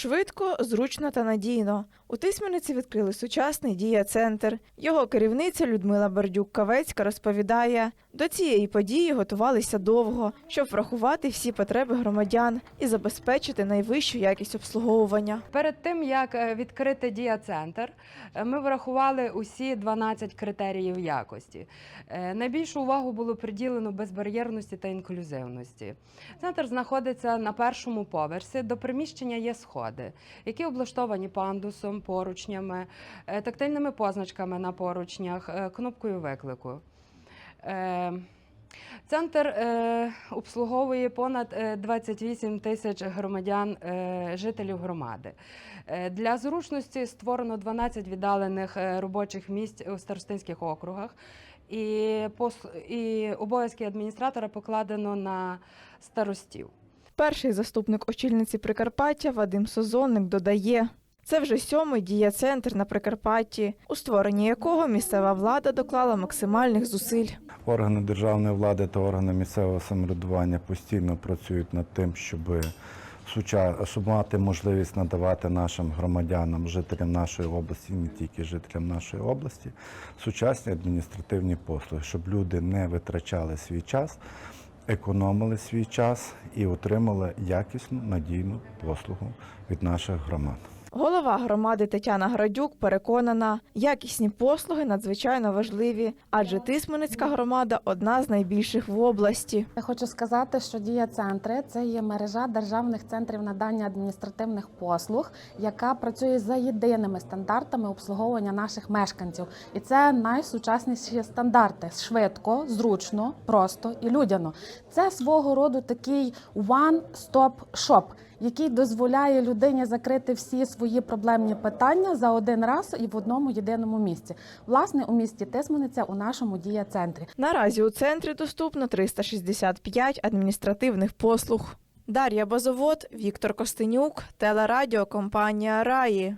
Швидко, зручно та надійно. У Тисмениці відкрили сучасний дія-центр. Його керівниця Людмила Бердюк-Кавецька розповідає, до цієї події готувалися довго, щоб врахувати всі потреби громадян і забезпечити найвищу якість обслуговування. Перед тим як е, відкрити дія-центр, е, ми врахували усі 12 критеріїв якості. Е, Найбільшу увагу було приділено безбар'єрності та інклюзивності. Центр знаходиться на першому поверсі. До приміщення є сходи, які облаштовані пандусом, поручнями, е, тактильними позначками на поручнях, е, кнопкою виклику. Е, Центр обслуговує понад е, 28 тисяч громадян, жителів громади. Для зручності створено 12 віддалених робочих місць у старостинських округах. І обов'язки адміністратора покладено на старостів. Перший заступник очільниці Прикарпаття Вадим Созонник додає. Це вже сьомий дія-центр на Прикарпатті, у створенні якого місцева влада доклала максимальних зусиль. Органи державної влади та органи місцевого самоврядування постійно працюють над тим, щоб, щоб мати можливість надавати нашим громадянам, жителям нашої області, не тільки жителям нашої області, сучасні адміністративні послуги, щоб люди не витрачали свій час, економили свій час і отримали якісну надійну послугу від наших громад. Голова громади Тетяна Градюк переконана, якісні послуги надзвичайно важливі, адже Тисменицька громада одна з найбільших в області. Я хочу сказати, що дія центри це є мережа державних центрів надання адміністративних послуг, яка працює за єдиними стандартами обслуговування наших мешканців. І це найсучасніші стандарти: швидко, зручно, просто і людяно. Це свого роду такий one-stop shop, який дозволяє людині закрити всі свої проблемні питання за один раз і в одному єдиному місці. Власне, у місті Тисмениця у нашому дія центрі. Наразі у центрі доступно 365 адміністративних послуг. Дар'я Базовод, Віктор Костенюк, телерадіокомпанія Раї.